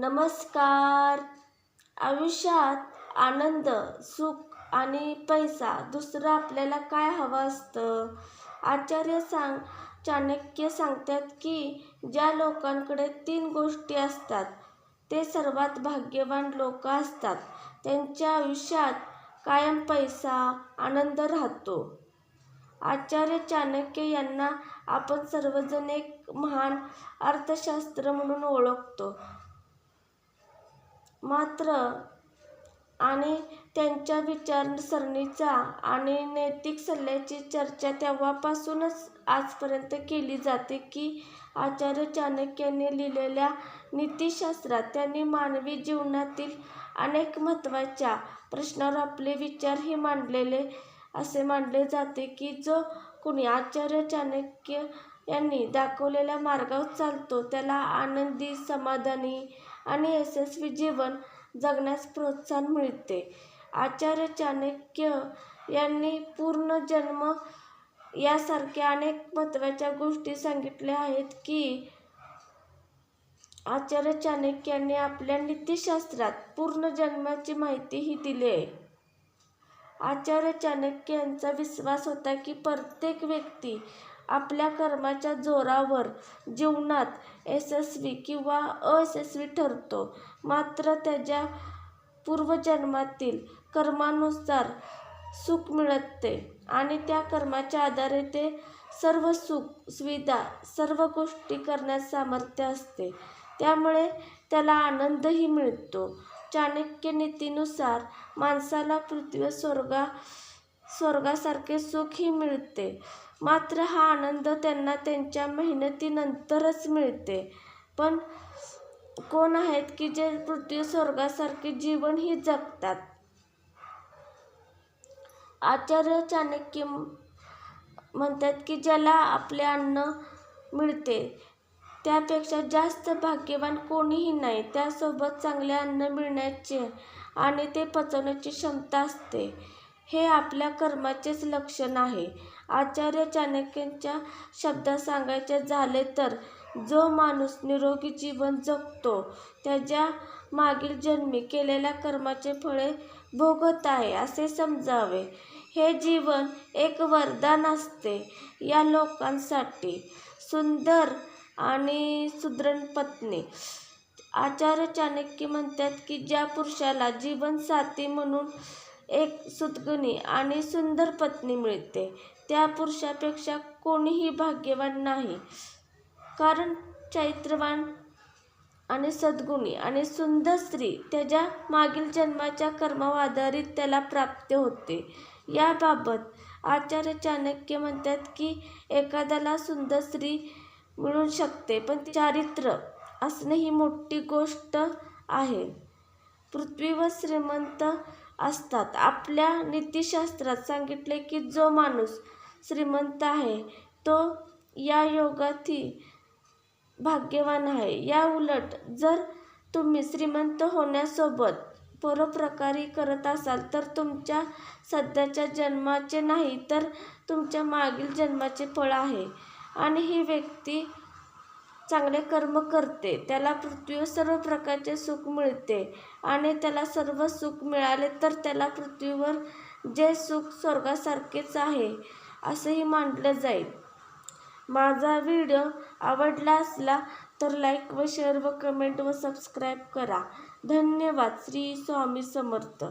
नमस्कार. आयुष्यात आनंद सुख आणि पैसा दुसरं आपल्याला काय हवं असतं? आचार्य सांग चाणक्य सांगतात की ज्या लोकांकडे तीन गोष्टी असतात ते सर्वात भाग्यवान लोक असतात. त्यांच्या आयुष्यात कायम पैसा आनंद राहतो. आचार्य चाणक्य यांना आपण सर्वजण एक महान अर्थशास्त्र म्हणून ओळखतो. मात्र आणि त्यांच्या विचारसरणीचा आणि नैतिक सल्ल्याची चर्चा तेव्हापासूनच आजपर्यंत केली जाते की आचार्य चाणक्यांनी लिहिलेल्या नीतिशास्त्रात त्यांनी मानवी जीवनातील अनेक महत्त्वाच्या प्रश्नांवर आपले विचारही मांडलेले असे मानले जाते की जो कुणी आचार्य चाणक्य यांनी दाखवलेल्या मार्गावर चालतो त्याला आनंदी समाधानी आणि यशस्वी जीवन जगण्यास प्रोत्साहन मिळते. आचार्य चाणक्य यांनी पूर्वजन्म यासारख्या अनेक महत्त्वाच्या गोष्टी सांगितल्या आहेत की आचार्य चाणक्य यांनी आपल्या नीतिशास्त्रात पूर्वजन्माची माहितीही दिली आहे. आचार्य चाणक्य यांचा विश्वास होता की प्रत्येक व्यक्ती आपल्या कर्माच्या जोरावर जीवनात यशस्वी किंवा अयशस्वी ठरतो. मात्र त्याच्या पूर्वजन्मातील कर्मानुसार सुख मिळते आणि त्या कर्माच्या आधारे ते सर्व सुख सुविधा सर्व गोष्टी करण्यास सामर्थ्य असते. त्यामुळे त्याला आनंदही मिळतो. चाणक्य नीतीनुसार माणसाला पृथ्वी स्वर्गा स्वर्गासारखे सुखही मिळते. मात्र हा आनंद त्यांना त्यांच्या मेहनतीनंतरच मिळते. पण कोण आहेत की जे पृथ्वी स्वर्गासारखे जीवनही जगतात? आचार्य चाणक्य म्हणतात की ज्याला आपले अन्न मिळते त्यापेक्षा जास्त भाग्यवान कोणीही नाही. त्यासोबत चांगले अन्न मिळण्याचे आणि ते पचवण्याची क्षमता असते. हे आपल्या कर्माचेच लक्षण आहे. आचार्य चाणक्यांच्या शब्दात सांगायचे झाले तर जो माणूस निरोगी जीवन जगतो त्याच्या मागील जन्मी केलेल्या कर्माचे फळे भोगत आहे असे समजावे. हे जीवन एक वरदान असते या लोकांसाठी. सुंदर आणि सुदृढ पत्नी. आचार्य चाणक्य म्हणतात की ज्या पुरुषाला जीवनसाथी म्हणून एक सुतगुणी आणि सुंदर पत्नी मिळते त्या पुरुषापेक्षा कोणीही भाग्यवान नाही. कारण चैत्रवान आणि सद्गुणी आणि सुंदर स्त्री त्याच्या मागील जन्माच्या कर्मावाधारित त्याला प्राप्त होते. याबाबत आचार्य चाणक्य म्हणतात की एखाद्याला सुंदर स्त्री मिळू शकते पण चारित्र्य असणे ही मोठी गोष्ट आहे. पृथ्वीवर श्रीमंत असतात. आपल्या नीतिशास्त्रात सांगितले की जो माणूस श्रीमंत आहे तो या योगातही भाग्यवान आहे. या उलट जर तुम्ही श्रीमंत होण्यासोबत परोपकारी करत असाल तर तुमच्या सध्याच्या जन्माचे नाही तर तुमच्या मागील जन्माचे फळ आहे. आणि ही व्यक्ती चांगले कर्म करते. त्याला पृथ्वीवर सर्व प्रकारचे सुख मिळते आणि त्याला सर्व सुख मिळाले तर त्याला पृथ्वीवर जे सुख स्वर्गासारखेच आहे असंही मानले जाईल. माझा व्हिडिओ आवडला असला तर लाईक व शेअर व कमेंट व सबस्क्राईब करा. धन्यवाद. श्री स्वामी समर्थ.